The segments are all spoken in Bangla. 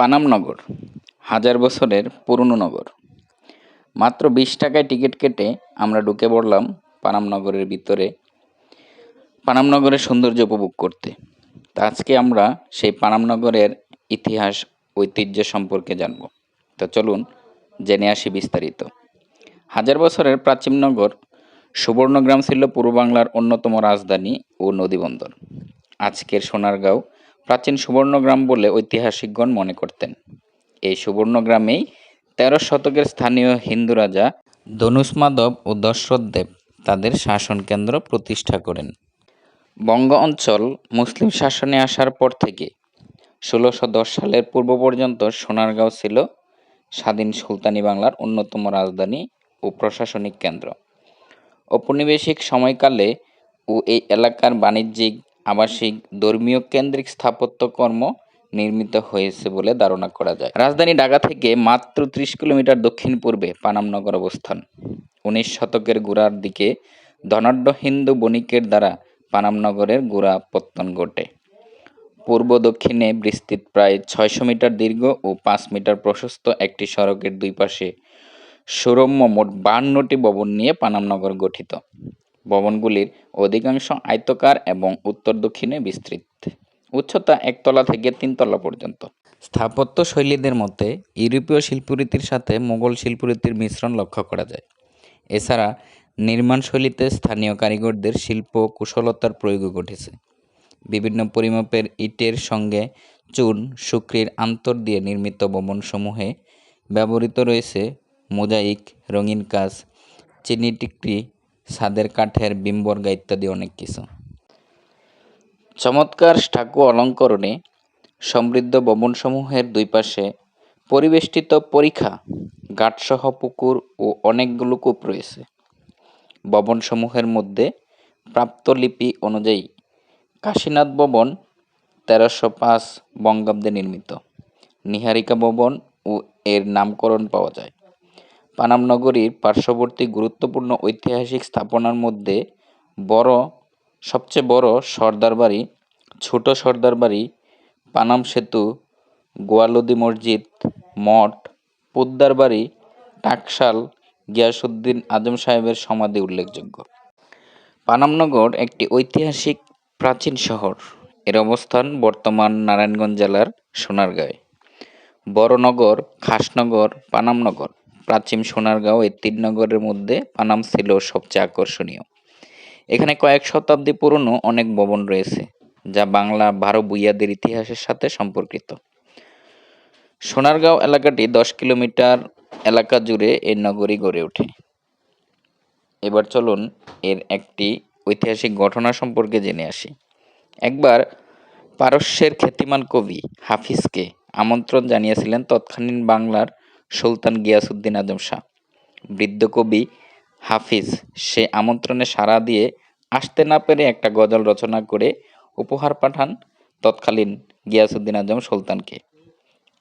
পানামনগর হাজার বছরের পুরনো নগর। মাত্র বিশ টাকায় টিকিট কেটে আমরা ঢুকে পড়লাম পানামনগরের ভিতরে। পানামনগরের সৌন্দর্য উপভোগ করতে। তা আজকে আমরা সেই পানামনগরের ইতিহাস, ঐতিহ্য সম্পর্কে জানব। তো চলুন জেনে আসি বিস্তারিত। হাজার বছরের প্রাচীন নগর সুবর্ণগ্রাম ছিল পূর্ব বাংলার অন্যতম রাজধানী ও নদীবন্দর। আজকের সোনারগাঁও প্রাচীন সুবর্ণগ্রাম বলে ঐতিহাসিকগণ মনে করতেন। এই সুবর্ণগ্রামেই তেরো শতকের স্থানীয় হিন্দু রাজা ধনুষ্মাদব ও দশরথদেব তাদের শাসন কেন্দ্র প্রতিষ্ঠা করেন। বঙ্গ অঞ্চল মুসলিম শাসনে আসার পর থেকে ষোলোশো দশ সালের পূর্ব পর্যন্ত সোনারগাঁও ছিল স্বাধীন সুলতানি বাংলার অন্যতম রাজধানী ও প্রশাসনিক কেন্দ্র। ঔপনিবেশিক সময়কালে ও এই এলাকার বাণিজ্যিক আবাসিক, ধর্মীয় কেন্দ্রিক স্থাপত্যকর্ম নির্মিত হয়েছে বলে ধারণা করা যায়। রাজধানী ঢাকা থেকে মাত্র ত্রিশ কিলোমিটার দক্ষিণ পূর্বে পানামনগর অবস্থান। উনিশ শতকের গোড়ার দিকে ধনাঢ্য হিন্দু বণিকের দ্বারা পানামনগরের গোড়া পত্তন ঘটে। পূর্ব দক্ষিণে বিস্তৃত প্রায় ছয়শো মিটার দীর্ঘ ও পাঁচ মিটার প্রশস্ত একটি সড়কের দুই পাশে সুরম্য মোট বাহান্নটি ভবন নিয়ে পানামনগর গঠিত। ভবনগুলির অধিকাংশ আয়তকার এবং উত্তর দক্ষিণে বিস্তৃত। উচ্চতা একতলা থেকে তিনতলা পর্যন্ত। স্থাপত্য শৈলীদের মতে ইউরোপীয় শিল্পরীতির সাথে মোগল শিল্পরীতির মিশ্রণ লক্ষ্য করা যায়। এছাড়া নির্মাণ শৈলীতে স্থানীয় কারিগরদের শিল্প কুশলতার প্রয়োগ ঘটেছে। বিভিন্ন পরিমাপের ইটের সঙ্গে চুন শুক্রির আন্তর দিয়ে নির্মিত ভবনসমূহে ব্যবহৃত রয়েছে মোজাইক, রঙিন কাজ, চিনি টিকরি ছাদের কাঠের বিম্বর্গা ইত্যাদি অনেক কিছু। চমৎকার স্টাকো অলঙ্করণে সমৃদ্ধ ভবনসমূহের দুই পাশে পরিবেষ্টিত পরীক্ষা ঘাটসহ পুকুর ও অনেকগুলো কূপ রয়েছে। ভবনসমূহের মধ্যে প্রাপ্ত লিপি অনুযায়ী কাশীনাথ ভবন তেরোশো পাঁচ বঙ্গাব্দে নির্মিত। নিহারিকা ভবন ও এর নামকরণ পাওয়া যায়। পানাম নগরীর পার্শ্ববর্তী গুরুত্বপূর্ণ ঐতিহাসিক স্থাপনার মধ্যে বড়, সবচেয়ে বড় সর্দার বাড়ি, ছোট সর্দার বাড়ি, পানাম সেতু, গোয়ালদি মসজিদ, মঠ, পোদ্দার বাড়ি, টাকশাল গিয়াসুদ্দিন আজম সাহেবের সমাধি উল্লেখযোগ্য। পানামনগর একটি ঐতিহাসিক প্রাচীন শহর। এর অবস্থান বর্তমান নারায়ণগঞ্জ জেলার সোনারগাঁয়ে। বড়নগর খাসনগর পানামনগর প্রাচীন সোনারগাঁও এই তিন নগরের মধ্যে পানাম ছিল সবচেয়ে আকর্ষণীয়। এখানে কয়েক শতাব্দী পুরনো অনেক ভবন রয়েছে, যা বাংলা ভারো বুইয়াদের ইতিহাসের সাথে সম্পর্কিত। সোনারগাঁও এলাকাটি দশ কিলোমিটার এলাকা জুড়ে এই নগরী গড়ে ওঠে। এবার চলুন এর একটি ঐতিহাসিক ঘটনা সম্পর্কে জেনে আসি। একবার পারস্যের খ্যাতিমান কবি হাফিজকে আমন্ত্রণ জানিয়েছিলেন তৎকালীন বাংলার সুলতান গিয়াসুদ্দিন আজম শাহ। বৃদ্ধ কবি হাফিজ, সে আমন্ত্রণে সাড়া দিয়ে আসতে না পেরে একটা গজল রচনা করে উপহার পাঠান তৎকালীন গিয়াসুদ্দিন আজম সুলতানকে।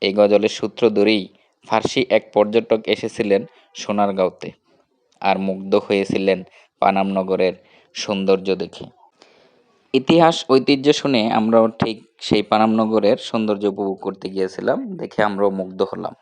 এই গজলের সূত্র ধরেই ফার্সি এক পর্যটক এসেছিলেন সোনারগাঁওতে আর মুগ্ধ হয়েছিলেন পানামনগরের সৌন্দর্য দেখে। ইতিহাস, ঐতিহ্য শুনে আমরাও ঠিক সেই পানামনগরের সৌন্দর্য উপভোগ করতে গিয়েছিলাম, দেখে আমরাও মুগ্ধ হলাম।